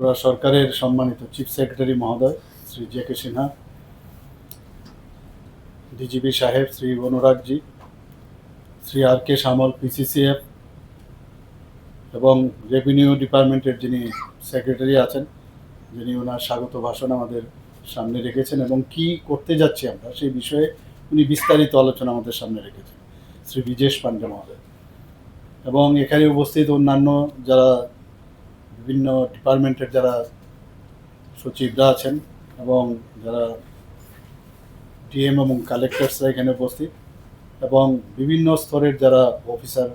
ত্রিপুরা সরকারের সম্মানিত chief secretary মহোদয়, Shri J K Sinha DGP সাহেব, Shri Anuragji, Shri R K Samal PCCF এবং রেভিনিউ ডিপার্টমেন্টের যিনি সেক্রেটারি আছেন, যিনি ওনার স্বাগত ভাষণ আমাদের সামনে রেখেছেন এবং কি করতে যাচ্ছি আমরা সেই বিষয়ে উনি বিস্তারিত আলোচনা আমাদের সামনে রেখেছেন, শ্রী বিজেশ পান্ডে মহোদয়। এবং এখানে উপস্থিত অন্যান্য যারা বিভিন্ন ডিপার্টমেন্টের যারা সচিবরা আছেন এবং যারা ডিএম এবং কালেক্টরসরা এখানে উপস্থিত এবং বিভিন্ন স্তরের যারা অফিসার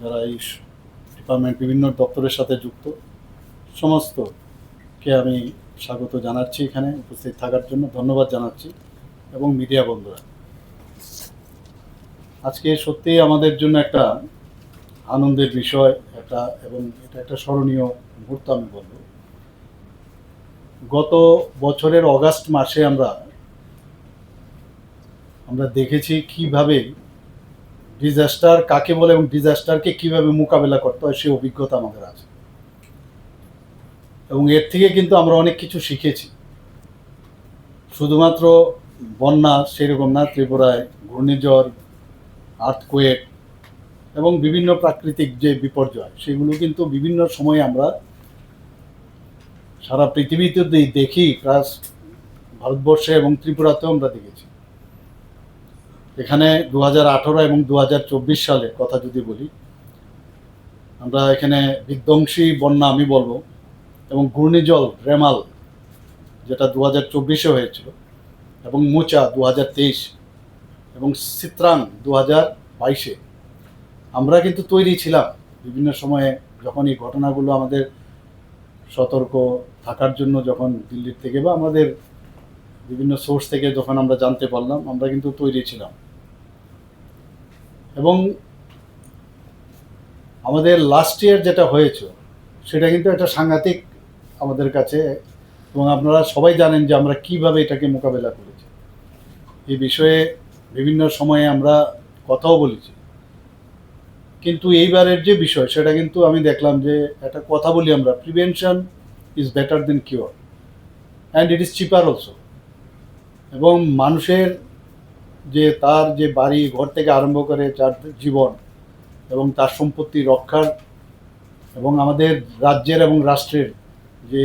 যারা এই ডিপার্টমেন্ট বিভিন্ন দপ্তরের সাথে যুক্ত সমস্তকে আমি স্বাগত জানাচ্ছি এখানে উপস্থিত থাকার জন্য, ধন্যবাদ জানাচ্ছি এবং মিডিয়া বন্ধুরা। আজকে সত্যিই আমাদের জন্য একটা আনন্দের বিষয় একটা এবং এটা একটা স্মরণীয় মুহূর্ত আমি বলব। গত বছরের অগাস্ট মাসে আমরা আমরা দেখেছি কীভাবে ডিজাস্টার কাকে বলে এবং ডিজাস্টারকে কীভাবে মোকাবেলা করতে হয় সেই অভিজ্ঞতা আমাদের আছে। এবং এর থেকে কিন্তু আমরা অনেক কিছু শিখেছি। শুধুমাত্র বন্যা সেরকম না, ত্রিপুরায় ঘূর্ণিঝড় আর্থকোয়েক এবং বিভিন্ন প্রাকৃতিক যে বিপর্যয়, সেগুলো কিন্তু বিভিন্ন সময়ে আমরা সারা পৃথিবীতে দেখি, প্লাস ভারতবর্ষে এবং ত্রিপুরাতেও আমরা দেখেছি। এখানে দু হাজার আঠেরো এবং দু হাজার চব্বিশ সালের কথা যদি বলি, আমরা এখানে বিধ্বংসী বন্যা আমি বলব, এবং ঘূর্ণিজল রেমাল, যেটা দু হাজার চব্বিশে হয়েছিল, এবং মোচা দু হাজার তেইশ, এবং সিত্রাং দু হাজার বাইশে। আমরা কিন্তু তৈরি ছিলাম বিভিন্ন সময়ে যখন এই ঘটনাগুলো আমাদের সতর্ক থাকার জন্য যখন দিল্লির থেকে বা আমাদের বিভিন্ন সোর্স থেকে যখন আমরা জানতে পারলাম, আমরা কিন্তু তৈরি ছিলাম। এবং আমাদের লাস্ট ইয়ার যেটা হয়েছে, সেটা কিন্তু একটা সাংঘাতিক আমাদের কাছে এবং আপনারা সবাই জানেন যে আমরা কীভাবে এটাকে মোকাবেলা করেছি। এই বিষয়ে বিভিন্ন সময়ে আমরা কথাও বলেছি। কিন্তু এইবারের যে বিষয়, সেটা কিন্তু আমি দেখলাম যে একটা কথা বলি আমরা prevention is better than cure and it is cheaper also এবং মানুষের যে তার যে বাড়ি, ঘর থেকে আরম্ভ করে যার জীবন এবং তার সম্পত্তি রক্ষার এবং আমাদের রাজ্যের এবং রাষ্ট্রের যে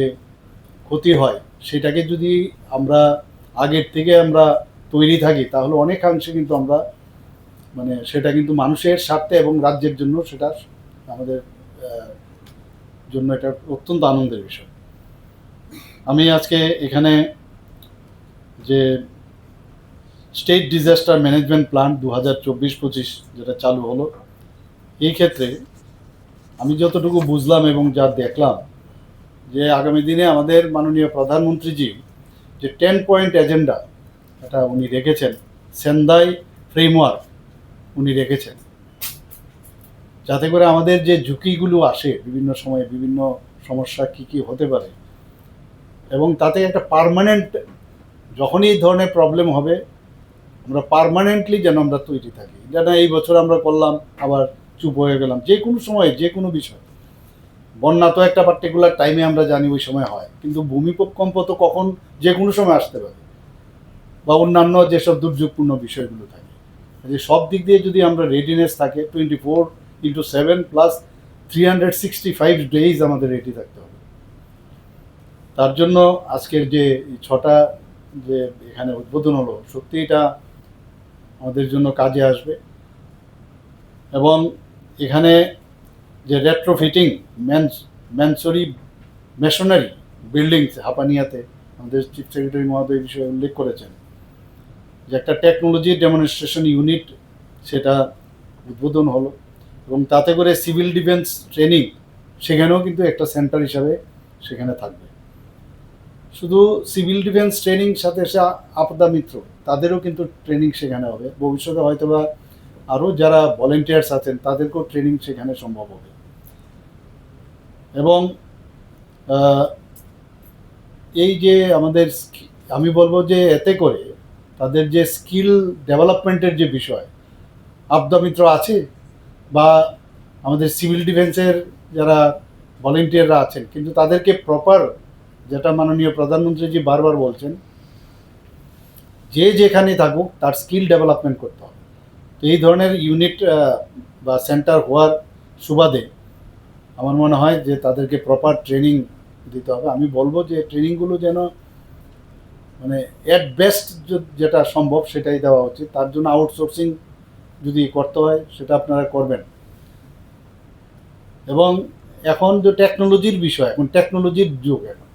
ক্ষতি হয়, সেটাকে যদি আমরা আগের থেকে আমরা তৈরি থাকি, তাহলে অনেকাংশে কিন্তু আমরা মানে সেটা কিন্তু মানুষের স্বার্থে এবং রাজ্যের জন্য সেটা আমাদের জন্য এটা অত্যন্ত আনন্দের বিষয়। আমি আজকে এখানে যে স্টেট ডিজাস্টার ম্যানেজমেন্ট প্ল্যান দু হাজার চব্বিশ পঁচিশ যেটা চালু হলো, এই ক্ষেত্রে আমি যতটুকু বুঝলাম এবং যা দেখলাম যে আগামী দিনে আমাদের মাননীয় প্রধানমন্ত্রীজি যে টেন পয়েন্ট এজেন্ডা এটা উনি রেখেছেন সেন্দাই ফ্রেমওয়ার্ক উনি রেখেছেন। যাতে করে আমাদের যে ঝুঁকিগুলো আসে বিভিন্ন সময়ে বিভিন্ন সমস্যা কি কি হতে পারে এবং তাতে একটা পার্মানেন্ট যখনই এই ধরনের প্রবলেম হবে, আমরা পার্মানেন্টলি যেন আমরা তৈরি থাকি। যেন এই বছর আমরা করলাম, আবার চুপ হয়ে গেলাম, যে কোনো সময়, যে কোনো বিষয়। বন্যা তো একটা পার্টিকুলার টাইমে আমরা জানি ওই সময় হয়, কিন্তু ভূমিকম্প তো কখন যে কোনো সময় আসতে পারে। বা অন্যান্য যেসব দুর্যোগপূর্ণ বিষয়গুলো থাকে। যে সব দিক দিয়ে যদি আমরা রেডিনেস থাকে twenty four into seven plus three hundred sixty five days আমাদের রেডি থাকতে হবে। তার জন্য আজকের যে ছটা যে এখানে উদ্বোধন হলো, সত্যি এটা আমাদের জন্য কাজে আসবে। এবং এখানে যে রেট্রোফিটিং ম্যানস ম্যানসরি মেশনারি বিল্ডিংস হাপানিয়াতে আমাদের চিফ সেক্রেটারি মহোদয় বিষয়ে উল্লেখ করেছেন। যে একটা টেকনোলজি ডেমনস্ট্রেশন ইউনিট সেটা উদ্বোধন হলো এবং তাতে করে সিভিল ডিফেন্স ট্রেনিং সেখানেও কিন্তু একটা সেন্টার হিসাবে সেখানে থাকবে। শুধু সিভিল ডিফেন্স ট্রেনিং সাথে সে আপদা মিত্র, তাদেরও কিন্তু ট্রেনিং সেখানে হবে। ভবিষ্যতে হয়তো বা আরও যারা ভলেন্টিয়ার্স আছেন, তাদেরকেও ট্রেনিং সেখানে সম্ভব হবে। এবং এই যে আমাদের আমি বলব যে এতে করে তাদের যে স্কিল ডেভেলপমেন্টের যে বিষয় আপদা মিত্র আছে বা আমাদের সিভিল ডিফেন্সের যারা ভলেন্টিয়াররা আছেন, কিন্তু তাদেরকে প্রপার যেটা মাননীয় প্রধানমন্ত্রীজি বারবার বলছেন, যে যেখানে থাকুক তার স্কিল ডেভেলপমেন্ট করতে হবে। তো এই ধরনের ইউনিট বা সেন্টার হওয়ার সুবাদে আমার মনে হয় যে তাদেরকে প্রপার ট্রেনিং দিতে হবে। আমি বলব যে ট্রেনিংগুলো যেন মানে অ্যাট বেস্ট যেটা সম্ভব সেটাই দেওয়া উচিত। তার জন্য আউটসোর্সিং যদি করতে হয়, সেটা আপনারা করবেন। এবং এখন যে টেকনোলজির বিষয়, এখন টেকনোলজির যুগ এখন।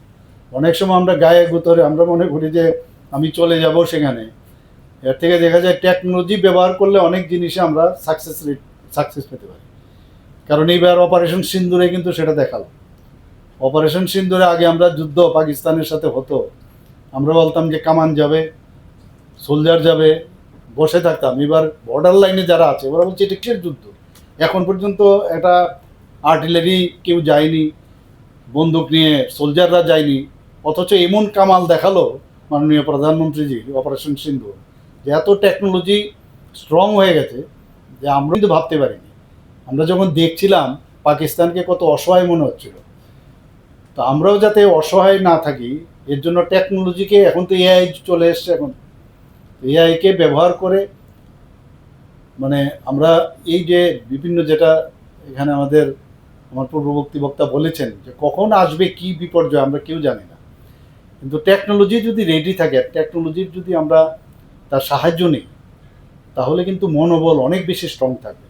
অনেক সময় আমরা গায়ে গুতরে, আমরা মনে করি যে আমি চলে যাব সেখানে। এর থেকে দেখা যায় টেকনোলজি ব্যবহার করলে অনেক জিনিসে আমরা সাকসেস রেট সাকসেস পেতে পারি। কারণ এইবার অপারেশন সিন্দুরে কিন্তু সেটা দেখাল। অপারেশন সিন্দুরে আগে আমরা যুদ্ধ পাকিস্তানের সাথে হতো। আমরা বলতাম যে কামান যাবে সোলজার যাবে, বসে থাকতাম। এবার বর্ডার লাইনে যারা আছে, ওরা বলছে এটা কিসের যুদ্ধ? এখন পর্যন্ত একটা আর্টিলারি কেউ যায়নি, বন্দুক নিয়ে সোলজাররা যায়নি, অথচ এমন কামাল দেখাল মাননীয় প্রধানমন্ত্রীজি অপারেশন সিন্ধু, যে এত টেকনোলজি স্ট্রং হয়ে গেছে, যে আমরা কিন্তু ভাবতে পারিনি। আমরা যখন দেখছিলাম, পাকিস্তানকে কত অসহায় মনে হচ্ছিল তো আমরাও যাতে অসহায় না থাকি, এর জন্য টেকনোলজিকে এখন তো এআই চলে এসছে এখন। এআইকে ব্যবহার করে মানে আমরা এই যে বিভিন্ন যেটা এখানে আমাদের, আমার পূর্ববর্তী বক্তা বলেছেন যে কখন আসবে, কি বিপর্যয়, আমরা কেউ জানি না। কিন্তু টেকনোলজি যদি রেডি থাকে টেকনোলজির যদি আমরা তার সাহায্য নিই, তাহলে কিন্তু মনোবল অনেক বেশি স্ট্রং থাকবে।